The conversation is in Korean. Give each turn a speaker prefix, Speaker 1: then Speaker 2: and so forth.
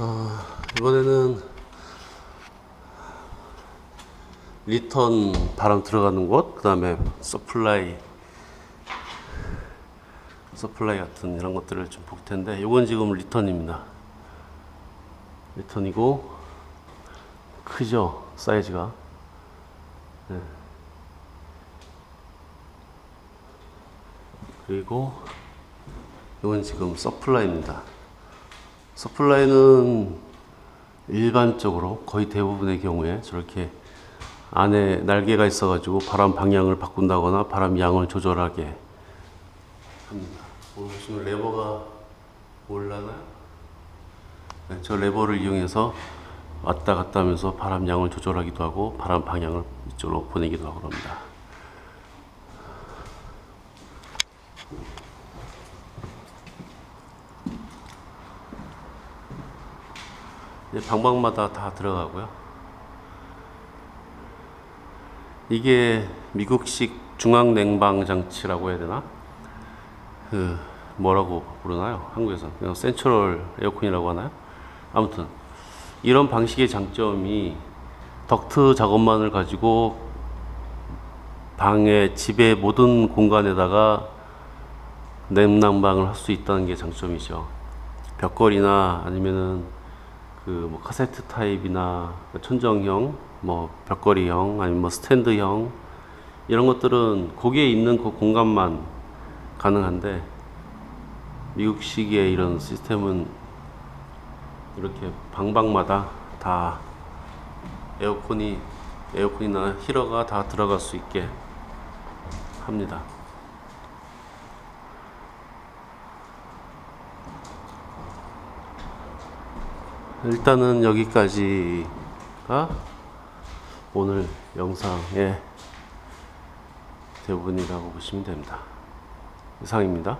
Speaker 1: 아, 이번에는 리턴 바람 들어가는 곳, 그 다음에 서플라이, 서플라이 같은 이런 것들을 좀 볼 텐데, 이건 지금 리턴입니다. 리턴이고, 크죠? 사이즈가. 네. 그리고, 이건 지금 서플라이입니다. 서플라이는 일반적으로 거의 대부분의 경우에 저렇게 안에 날개가 있어가지고 바람 방향을 바꾼다거나 바람 양을 조절하게 합니다. 오늘 보시면 레버가 올라나요? 네, 저 레버를 이용해서 왔다 갔다 하면서 바람 양을 조절하기도 하고 바람 방향을 이쪽으로 보내기도 하고 합니다. 이제 방방마다 다 들어가고요. 이게 미국식 중앙 냉방 장치라고 해야 되나? 그 뭐라고 부르나요? 한국에서 그냥 센트럴 에어컨이라고 하나요? 아무튼 이런 방식의 장점이 덕트 작업만을 가지고 방의 집의 모든 공간에다가 냉난방을 할 수 있다는 게 장점이죠. 벽걸이나 아니면은 그 뭐 카세트 타입이나 천정형, 뭐 벽걸이형, 아니면 뭐 스탠드형 이런 것들은 거기에 있는 그 공간만 가능한데 미국식의 이런 시스템은 이렇게 방방마다 다 에어컨이 에어컨이나 히러가 다 들어갈 수 있게 합니다. 일단은 여기까지가 오늘 영상의 대부분이라고 보시면 됩니다. 이상입니다.